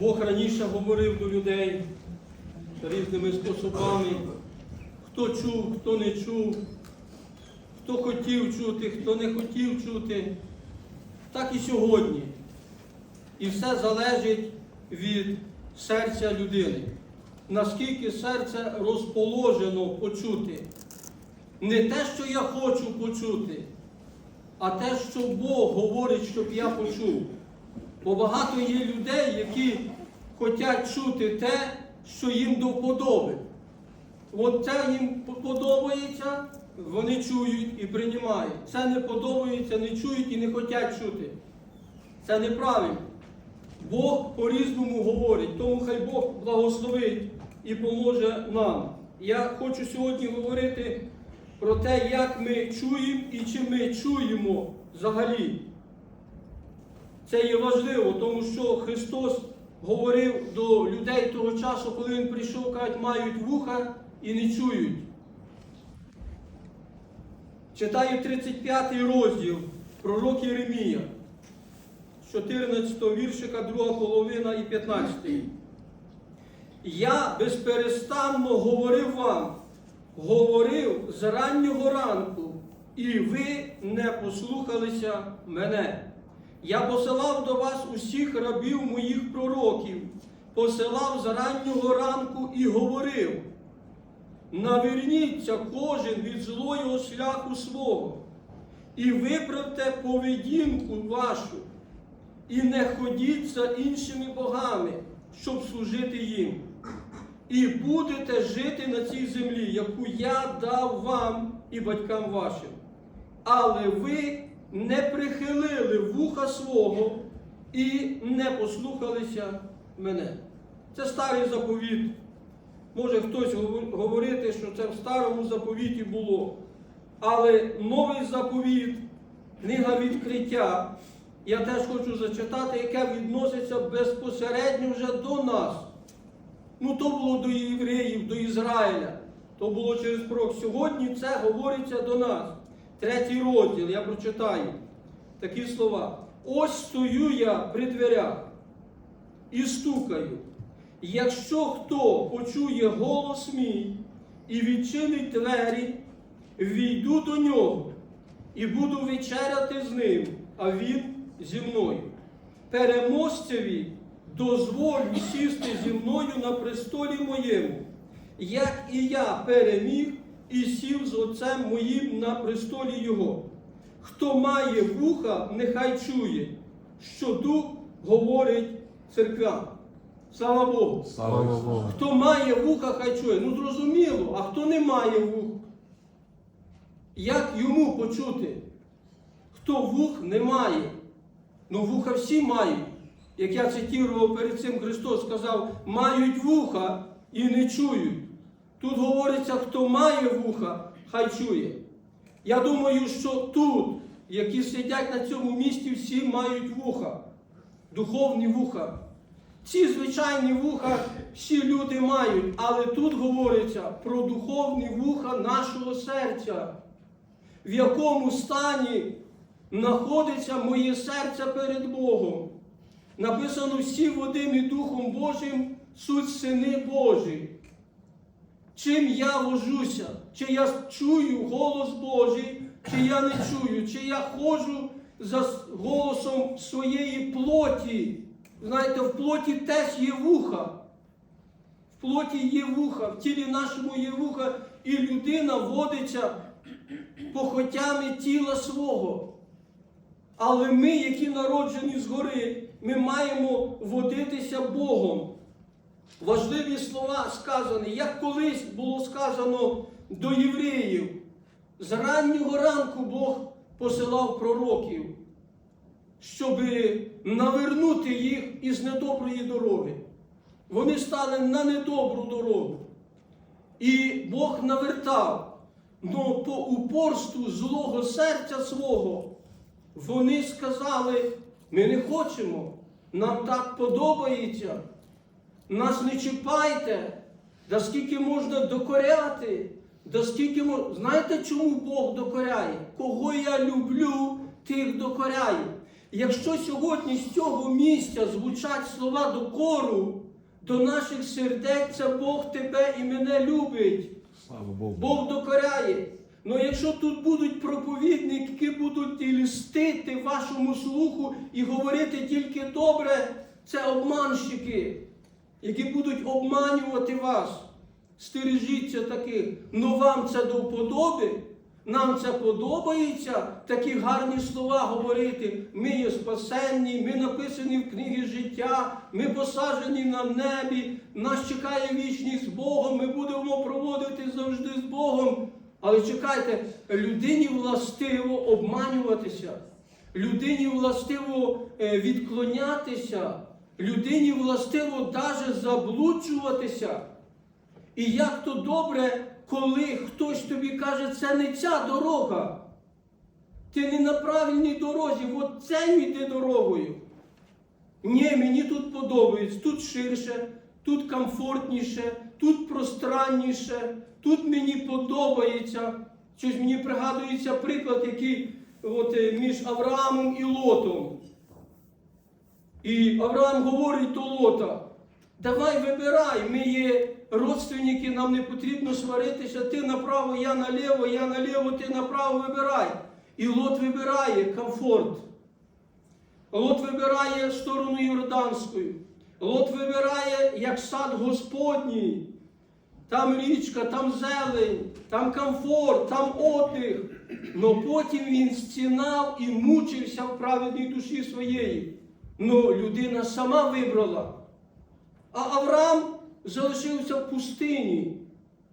Бог раніше говорив до людей різними способами. Хто чув, хто не чув, хто хотів чути, хто не хотів чути. Так і сьогодні. І все залежить від серця людини. Наскільки серце розположено почути. Не те, що я хочу почути, а те, що Бог говорить, щоб я почув. Бо багато є людей, які хочуть чути те, що їм до вподоби. От це їм подобається, вони чують і приймають. Це не подобається, не чують і не хочуть чути. Це неправильно. Бог по-різному говорить, тому хай Бог благословить і поможе нам. Я хочу сьогодні говорити про те, як ми чуємо і чи ми чуємо взагалі. Це є важливо, тому що Христос говорив до людей того часу, коли Він прийшов, кажуть, мають вуха і не чують. Читаю 35 розділ пророк Єремія, з 14 віршика, друга половина і 15. Я безперестанно говорив вам, говорив з раннього ранку, і ви не послухалися мене. Я посилав до вас усіх рабів моїх пророків, посилав з раннього ранку і говорив. Наверніться кожен від злого шляху свого, і виправте поведінку вашу, і не ходіть за іншими богами, щоб служити їм. І будете жити на цій землі, яку я дав вам і батькам вашим. Але ви не прихилили вуха свого і не послухалися мене. Це старий заповіт. Може хтось говорити, що це в старому заповіті було. Але новий заповіт, книга відкриття, я теж хочу зачитати, яке відноситься безпосередньо вже до нас. Ну, то було до євреїв, до Ізраїля. То було через пророк. Сьогодні це говориться до нас. Третій розділ, я прочитаю такі слова. Ось стою я при дверях і стукаю. Якщо хто почує голос мій і відчинить двері, війду до нього і буду вечеряти з ним, а він зі мною. Переможцеві дозволю сісти зі мною на престолі моєму, як і я переміг і сів з отцем моїм на престолі Його. Хто має вуха, нехай чує, що Дух говорить церквям. Слава Богу! Слава Богу. Хто має вуха, хай чує. Ну зрозуміло, а хто не має вух? Як йому почути? Хто вух не має? Ну вуха всі мають. Як я цитував перед цим Христос сказав, мають вуха і не чують. Тут говориться, хто має вуха, хай чує. Я думаю, що тут, які сидять на цьому місці, всі мають вуха, духовні вуха. Ці звичайні вуха всі люди мають, але тут говориться про духовні вуха нашого серця, в якому стані знаходиться моє серце перед Богом. Написано всі Водим Духом Божим суть сини Божі. Чим я вожуся, чи я чую голос Божий, чи я не чую, чи я ходжу за голосом своєї плоті. Знаєте, в плоті теж є вуха. В плоті є вуха, в тілі нашому є вуха, і людина водиться похотями тіла свого. Але ми, які народжені згори, ми маємо водитися Богом. Важливі слова сказані, як колись було сказано до євреїв. З раннього ранку Бог посилав пророків, щоб навернути їх із недоброї дороги. Вони стали на недобру дорогу. І Бог навертав, но по упорству злого серця свого вони сказали, ми не хочемо, нам так подобається, нас не чіпайте, да скільки можна докоряти, да скільки можна. Знаєте, чому Бог докоряє? Кого я люблю, тих докоряю. Якщо сьогодні з цього місця звучать слова докору, до наших сердець це Бог тебе і мене любить. Слава Богу. Бог докоряє. Ну якщо тут будуть проповідники, які будуть і льстити вашому слуху і говорити тільки добре, це обманщики, які будуть обманювати вас. Стережіться таких. Ну вам це до вподоби. Нам це подобається, такі гарні слова говорити. Ми є спасенні, ми написані в книгі життя, ми посаджені на небі, нас чекає вічність з Богом, ми будемо проводити завжди з Богом. Але чекайте, людині властиво обманюватися, людині властиво е, відклонятися, людині властиво навіть заблуджуватися. І як то добре, коли хтось тобі каже, це не ця дорога. Ти не на правильній дорозі, от цею йди дорогою. Ні, мені тут подобається, тут ширше, тут комфортніше, тут пространніше, тут мені подобається. Щось мені пригадується приклад, який от, е, між Авраамом і Лотом. І Авраам говорить до Лота, давай вибирай, ми є родственники, нам не потрібно сваритися, ти направо, я наліво, я наліво, ти направо вибирай. І Лот вибирає комфорт. Лот вибирає сторону Йорданською. Лот вибирає як сад Господній. Там річка, там зелень, там комфорт, там отдих. Но потім він стінав і мучився в праведній душі своєї. Ну, людина сама вибрала. А Авраам залишився в пустині.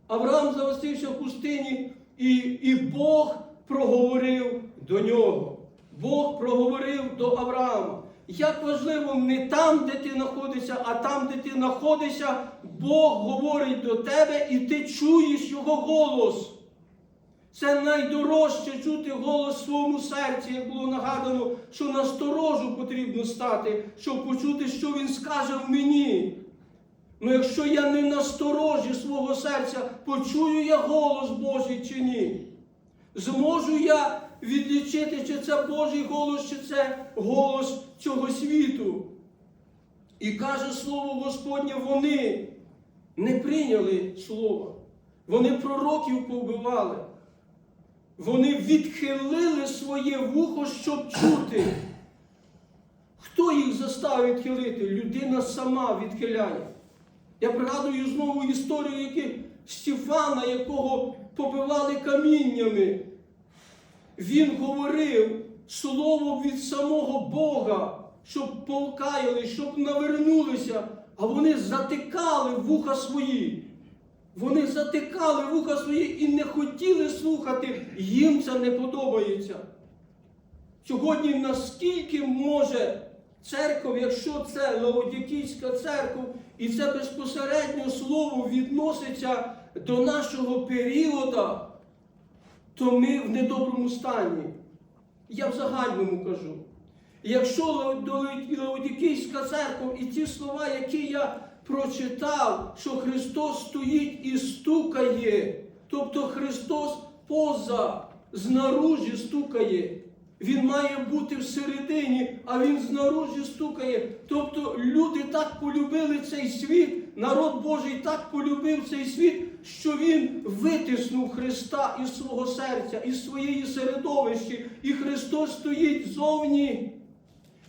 Авраам залишився в пустині, і, і Бог проговорив до нього. Бог проговорив до Авраама. Як важливо не там, де ти знаходишся, а там, де ти знаходишся, Бог говорить до тебе і ти чуєш Його голос. Це найдорожче чути голос в своєму серці, як було нагадано, що на сторожу потрібно стати, щоб почути, що він скаже в мені. Ну якщо я не на сторожі свого серця, почую я голос Божий чи ні? Зможу я відлічити, чи це Божий голос, чи це голос цього світу. І каже слово Господнє, вони не прийняли слова. Вони пророків повбивали. Вони відхилили своє вухо, щоб чути. Хто їх заставив відхилити? Людина сама відхиляє. Я пригадую знову історію, які Стефана, якого побивали каміннями. Він говорив слово від самого Бога, щоб покаяли, щоб навернулися, а вони затикали вуха свої. Вони затикали вуха свої і не хотіли слухати, їм це не подобається. Сьогодні наскільки може церква, якщо це Лаодікійська церква, і це безпосередньо слово відноситься до нашого періоду, то ми в недоброму стані. Я в загальному кажу. Якщо Лаодікійська церква і ті слова, які я прочитав, що Христос стоїть і стукає, тобто Христос поза, знаружі стукає. Він має бути всередині, а він знаружі стукає. Тобто люди так полюбили цей світ, народ Божий так полюбив цей світ, що він витиснув Христа із свого серця, із своєї середовищі. І Христос стоїть зовні.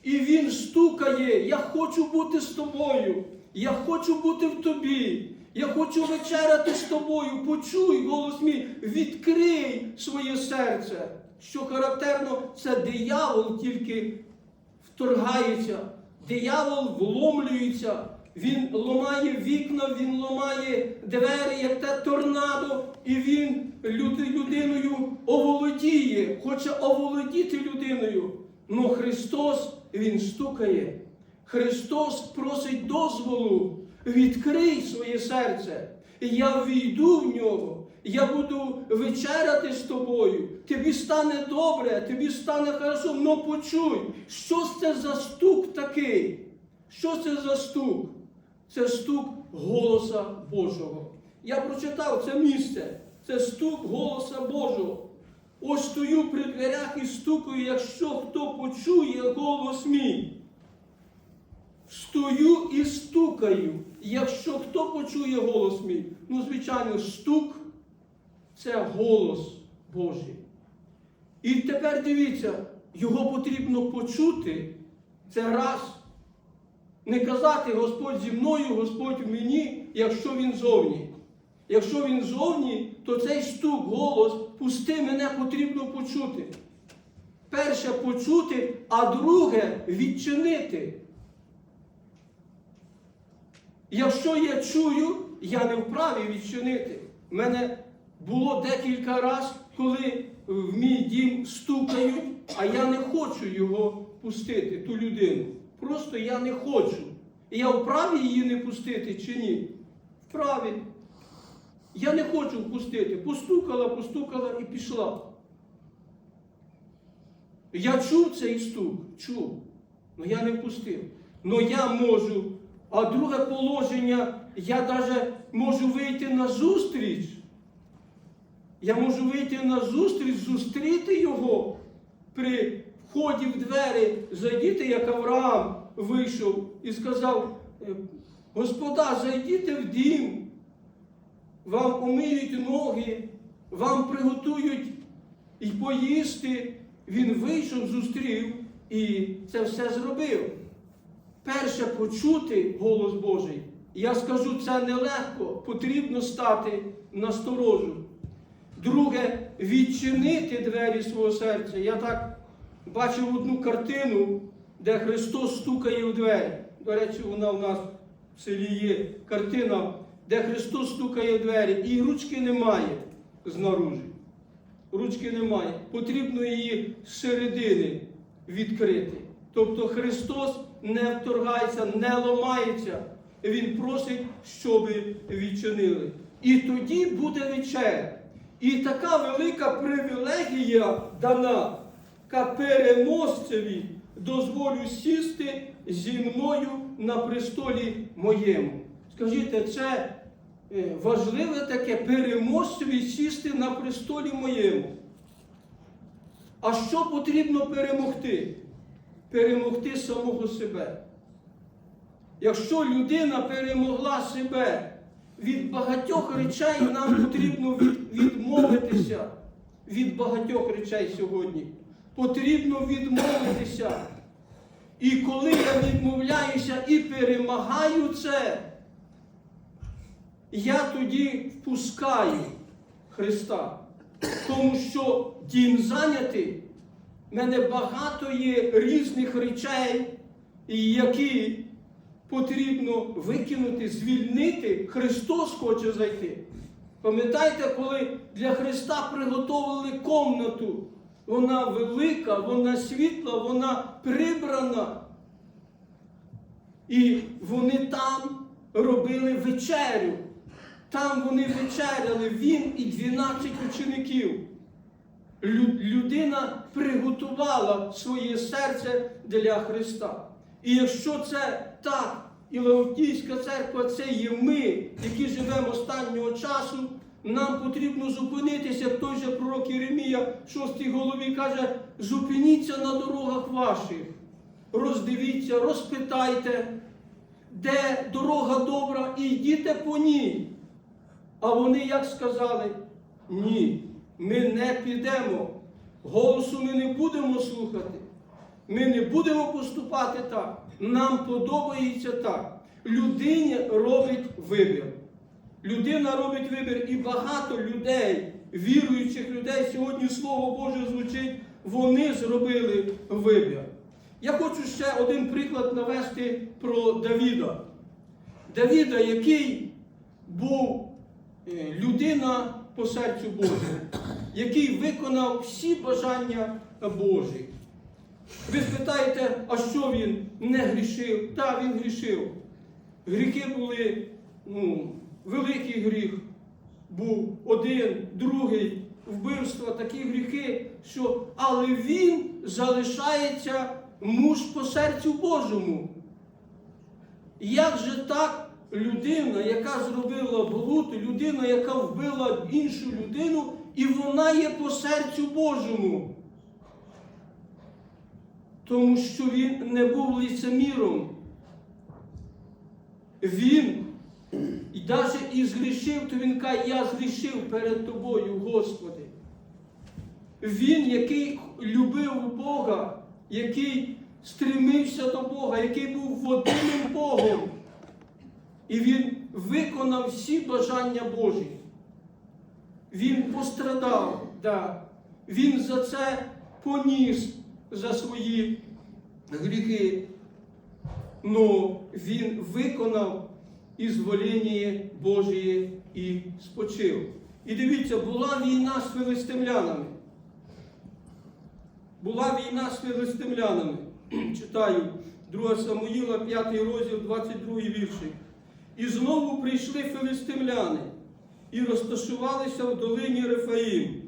І Він стукає. Я хочу бути з тобою. Я хочу бути в тобі. Я хочу вечеряти з тобою. Почуй голос мій, відкрий своє серце. Що характерно, це диявол тільки вторгається, диявол вломлюється, він ламає вікна, він ламає двері, як те торнадо, і він людиною оволодіє, хоче оволодіти людиною. Но Христос Він стукає. Христос просить дозволу, відкрий своє серце. Я війду в нього, я буду вечеряти з тобою. Тобі стане добре, тобі стане хорошо, но почуй, що це за стук такий? Що це за стук? Це стук голоса Божого. Я прочитав це місце. Це стук голоса Божого. Ось стою при дверях і стукаю, якщо хто почує голос мій. Стою і стукаю, якщо хто почує голос мій. Ну, звичайно, стук це голос Божий. І тепер дивіться, його потрібно почути. Це раз. Не казати Господь зі мною, Господь в мені, якщо він зовні. Якщо він зовні, то цей стук, голос, пусти, мене потрібно почути. Перше почути, а друге відчинити. Якщо я чую, я не вправі відчинити. У мене було декілька разів, коли в мій дім стукають, а я не хочу його пустити, ту людину. Просто я не хочу. Я вправі її не пустити чи ні? Вправі. Я не хочу впустити. Постукала, постукала і пішла. Я чув цей стук, чув. але я не впустив. Но я можу. А друге положення, я навіть можу вийти на зустріч. Я можу вийти на зустріч, зустріти його при вході в двері, зайдіти, як Авраам вийшов і сказав: «Е, Господа, зайдіть в дім, вам умиють ноги, вам приготують і поїсти. Він вийшов, зустрів і це все зробив. Перше почути голос Божий. Я скажу, це нелегко, потрібно стати на сторожу. Друге, відчинити двері свого серця. Я так бачив одну картину, де Христос стукає в двері. До речі, вона в нас в селі є картина, де Христос стукає в двері, і ручки немає знаружи. Ручки немає. Потрібно її з середини відкрити. Тобто Христос не вторгається, не ламається. Він просить, щоб відчинили. І тоді буде вечеря. І така велика привілегія дана, яка переможцеві дозволю сісти зі мною на престолі моєму. Скажіть, це е, важливе таке переможцеві сісти на престолі моєму. А що потрібно перемогти? Перемогти самого себе. Якщо людина перемогла себе від багатьох речей, нам потрібно відмовитися від багатьох речей сьогодні. Потрібно відмовитися. І коли я відмовляюся і перемагаю це, я тоді впускаю Христа. Тому що дім зайнятий, в мене багато є різних речей, які потрібно викинути, звільнити. Христос хоче зайти. Пам'ятаєте, коли для Христа приготовили комнату? Вона велика, вона світла, вона прибрана. І вони там робили вечерю. Там вони вечеряли, він і 12 учеників. Лю- Людина приготувала своє серце для Христа. І якщо це так, і Леоntійська церква це є ми, які живемо останнього часу, нам потрібно зупинитися. Той же пророк Єремія, в 6 голові каже: зупиніться на дорогах ваших, роздивіться, розпитайте, де дорога добра, і йдіть по ній. А вони як сказали? Ні, ми не підемо. Голосу ми не будемо слухати. Ми не будемо поступати так. Нам подобається так. Людині робить вибір. Людина робить вибір, і багато людей, віруючих людей, сьогодні Слово Боже звучить, вони зробили вибір. Я хочу ще один приклад навести про Давіда. Давіда, який був е, людина по серцю Божому, який виконав всі бажання Божі. Ви спитаєте, а що він не грішив? Так, він грішив. Гріхи були, ну, великий гріх був один, другий, вбивство, такі гріхи, що але він залишається муж по серцю Божому. Як же так людина, яка зробила блуд, людина, яка вбила іншу людину, і вона є по серцю Божому. Тому що він не був лицеміром. Він і навіть і згрішив, то він каже, я згрішив перед тобою, Господи. Він, який любив Бога, який стремився до Бога, який був водним Богом. І він виконав всі бажання Божі. Він пострадав, да. він за це поніс за свої гріхи. Но він виконав ізвоління Божє і спочив. І дивіться, була війна з филистимлянами. Була війна з филистимлянами. Читаю 2 Самуїла, 5 розділ, 22 віршик. І знову прийшли филистимляни і розташувалися в долині Рефаїм.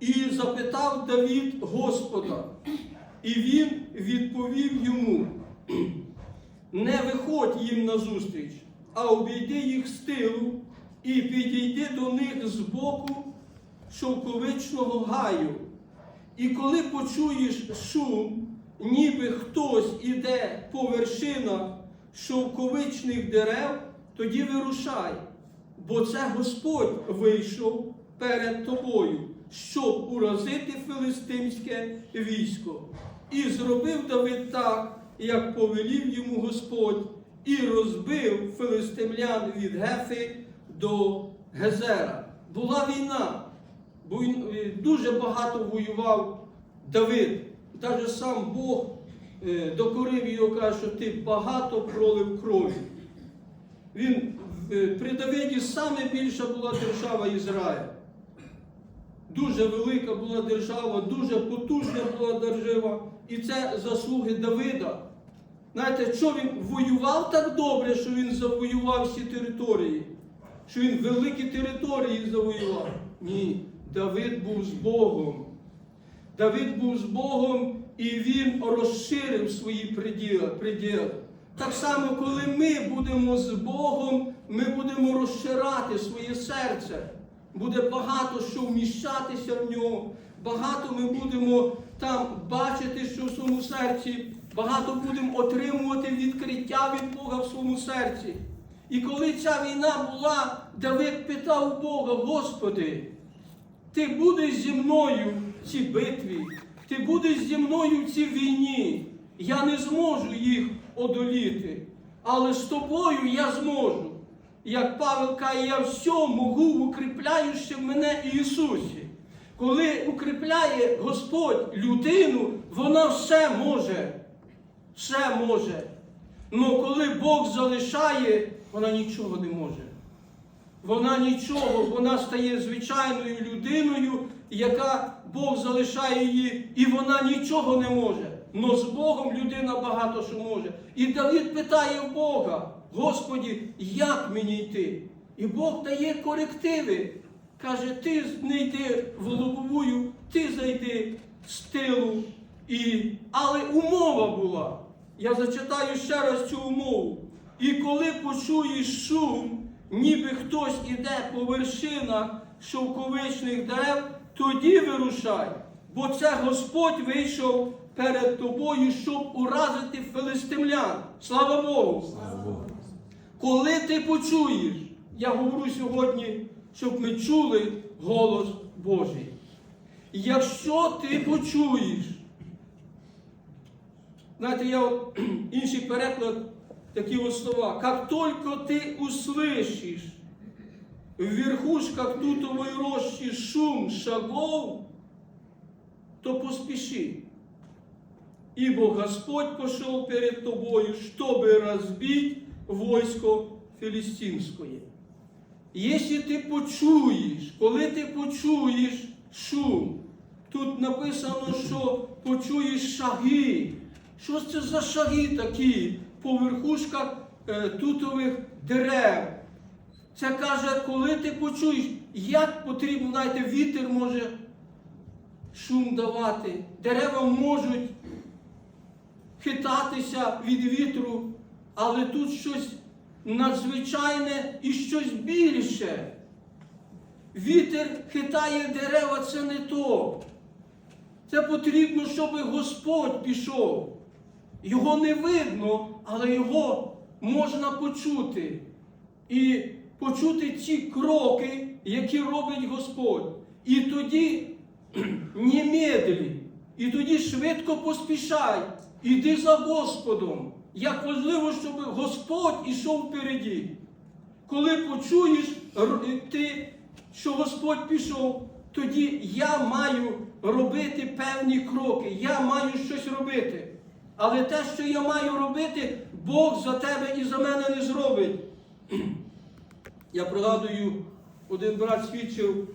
І запитав Давід Господа, і він відповів йому: не виходь їм назустріч, а обійди їх з тилу і підійди до них з боку шовковичного гаю. І коли почуєш шум, ніби хтось іде по вершинах шовковичних дерев, тоді вирушай, бо це Господь вийшов перед тобою, щоб уразити филистимське військо. І зробив Давид так, як повелів йому Господь, і розбив филистимлян від Гефи до Гезера. Була війна, е, дуже багато воював Давид. Навіть сам Бог докорив його, каже, що ти багато пролив крові. Він е, при Давиді саме більша була держава Ізраїль. Дуже велика була держава, дуже потужна була держава. І це заслуги Давида. Знаєте, що він воював так добре, що він завоював всі території, що він великі території завоював? Ні, Давид був з Богом. Давид був з Богом і він розширив свої приділи. приділи. Так само, коли ми будемо з Богом, ми будемо розширати своє серце. Буде багато що вміщатися в нього, багато ми будемо там бачити, що в своєму серці, багато будемо отримувати відкриття від Бога в своєму серці. І коли ця війна була, Давид питав Бога, Господи, ти будеш зі мною в цій битві, ти будеш зі мною в цій війні. Я не зможу їх одоліти, але з тобою я зможу. Як Павел каже, я все можу укріпляючи мене Ісусі. Коли укріпляє Господь людину, вона все може. Все може. Но коли Бог залишає, вона нічого не може. Вона нічого, вона стає звичайною людиною, яка Бог залишає її, і вона нічого не може. Но з Богом людина багато що може. І Давид питає Бога, Господі, як мені йти? І Бог дає корективи. Каже, ти не йди в лобовую, ти зайди з тилу. І... Але умова була. Я зачитаю ще раз цю умову. І коли почуєш шум, ніби хтось іде по вершинах шовковичних дерев, тоді вирушай, бо це Господь вийшов перед тобою, щоб уразити филистимлян. Слава Богу! Коли ти почуєш, я говорю сьогодні, щоб ми чули голос Божий. Якщо ти почуєш, знаєте, я інший переклад, такі слова, як тільки ти услышиш в верхушках тутової рощі шум шагов, то поспіши. Ибо Господь пошел перед тобою, чтобы разбить войско філістимське. Якщо ти почуєш, коли ти почуєш шум, тут написано, що почуєш шаги. Що це за шаги такі по верхушках е, тутових дерев? Це каже, коли ти почуєш, як потрібно, знаєте, вітер може шум давати, дерева можуть хитатися від вітру, але тут щось надзвичайне і щось більше. вітер хитає дерева, це не то. Це потрібно, щоб Господь пішов. Його не видно, але його можна почути. І почути ці кроки, які робить Господь. І тоді немедлі, і тоді швидко поспішай, іди за Господом. Як важливо, щоб Господь ішов впереді. Коли почуєш ти, що Господь пішов, тоді я маю робити певні кроки, я маю щось робити. Але те, що я маю робити, Бог за тебе і за мене не зробить. Я пригадую, один брат свідчив,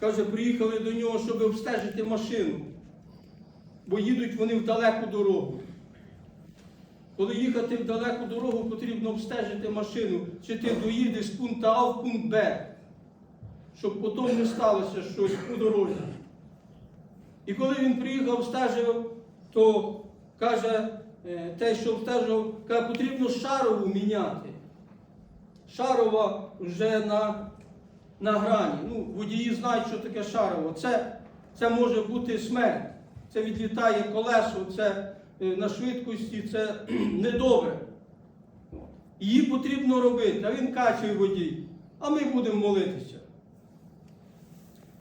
каже, приїхали до нього, щоб обстежити машину, бо їдуть вони в далеку дорогу. Коли їхати в далеку дорогу, потрібно обстежити машину, чи ти доїдеш з пункту А в пункт Б, щоб потім не сталося щось у дорозі. І коли він приїхав, обстежив, то каже, е, те, що обстежив, каже, потрібно шарову міняти. Шарова вже на, на грані. Ну, водії знають, що таке шарово. Це, це може бути смерть. Це відлітає колесо, це е, на швидкості, це недобре. Її потрібно робити, а він качує водій. А ми будемо молитися.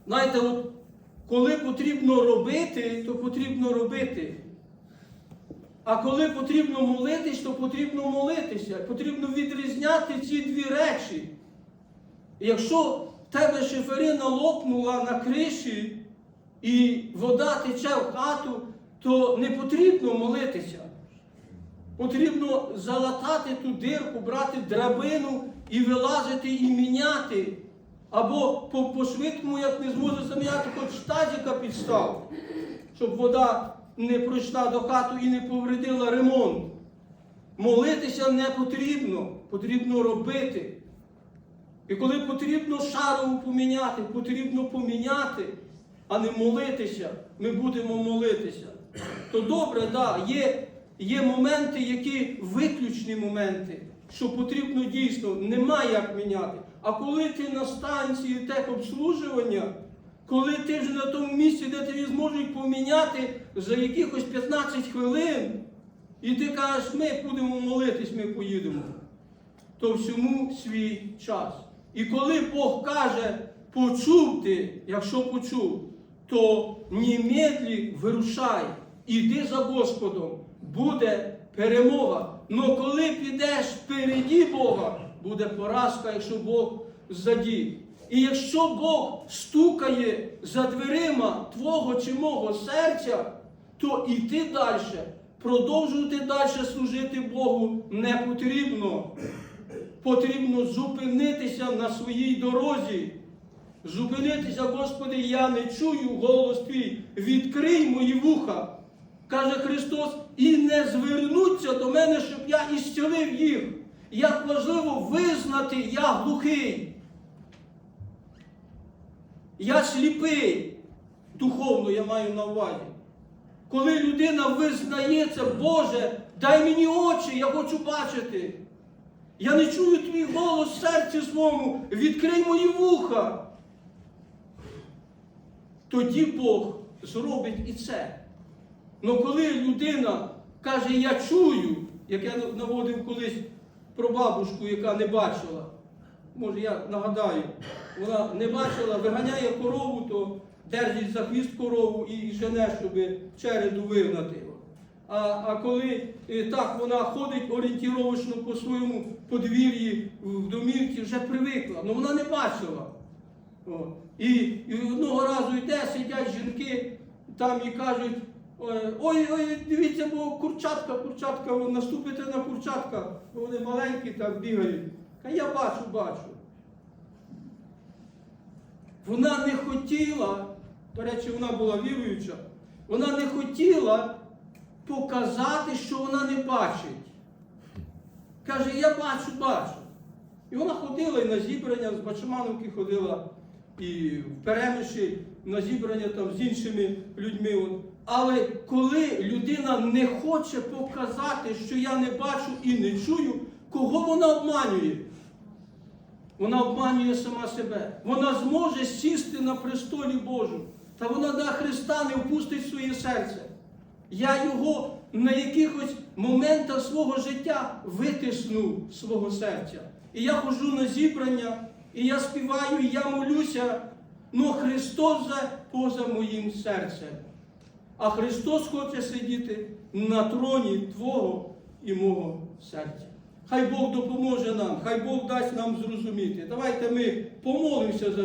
Знаєте, от коли потрібно робити, то потрібно робити. А коли потрібно молитись, то потрібно молитися. Потрібно відрізняти ці дві речі. Якщо в тебе шиферина лопнула на криші і вода тече в хату, то не потрібно молитися. Потрібно залатати ту дирку, брати драбину і вилазити і міняти. Або по, по швидкому, як не зможе заміняти, хоч тазіка підстав, щоб вода не пройшла до хату і не повредила ремонт. Молитися не потрібно, потрібно робити. І коли потрібно шарову поміняти, потрібно поміняти, а не молитися, ми будемо молитися. То добре, да, є, є моменти, які виключні моменти, що потрібно дійсно, немає як міняти. А коли ти на станції техобслужування, коли ти вже на тому місці, де тобі зможуть поміняти за якихось 15 хвилин, і ти кажеш, ми будемо молитись, ми поїдемо, то всьому свій час. І коли Бог каже, почув ти, якщо почув, то немедлі вирушай, іди за Господом, буде перемога. Но коли підеш впереді Бога, буде поразка, якщо Бог ззаді. І якщо Бог стукає за дверима твого чи мого серця, то йти далі, продовжувати далі служити Богу не потрібно. Потрібно зупинитися на своїй дорозі. Зупинитися, Господи, я не чую голос твій. Відкрий мої вуха, каже Христос, і не звернуться до мене, щоб я ісцілив їх. Як важливо визнати, я глухий. Я сліпий. Духовно я маю на увазі. Коли людина визнається, Боже, дай мені очі, я хочу бачити. Я не чую твій голос в серці своєму, відкрий мої вуха. Тоді Бог зробить і це. Но коли людина каже, я чую, як я наводив колись про бабушку, яка не бачила, може я нагадаю, вона не бачила, виганяє корову, то держить за хвіст корову і жене, щоб череду вигнати. А, а коли е, так вона ходить орієнтіровочно по своєму подвір'ї в домівці, вже привикла, але вона не бачила. О. І, і одного разу йде, сидять жінки там і кажуть, ой, ой, дивіться, бо курчатка, курчатка, наступите на курчатка, бо вони маленькі так бігають. А я бачу, бачу. Вона не хотіла, до речі, вона була віруюча, вона не хотіла показати, що вона не бачить. Каже, я бачу, бачу. І вона ходила і на зібрання з Бачимановки ходила, і в Перемиші на зібрання там з іншими людьми. Але коли людина не хоче показати, що я не бачу і не чую, кого вона обманює? Вона обманює сама себе. Вона зможе сісти на престолі Божу. Та вона до Христа не впустить своє серце. Я його на якихось моментах свого життя витисну свого серця. І я ходжу на зібрання, і я співаю, і я молюся, но Христос за поза моїм серцем. А Христос хоче сидіти на троні Твого і мого серця. Хай Бог допоможе нам, хай Бог дасть нам зрозуміти. Давайте ми помолимося за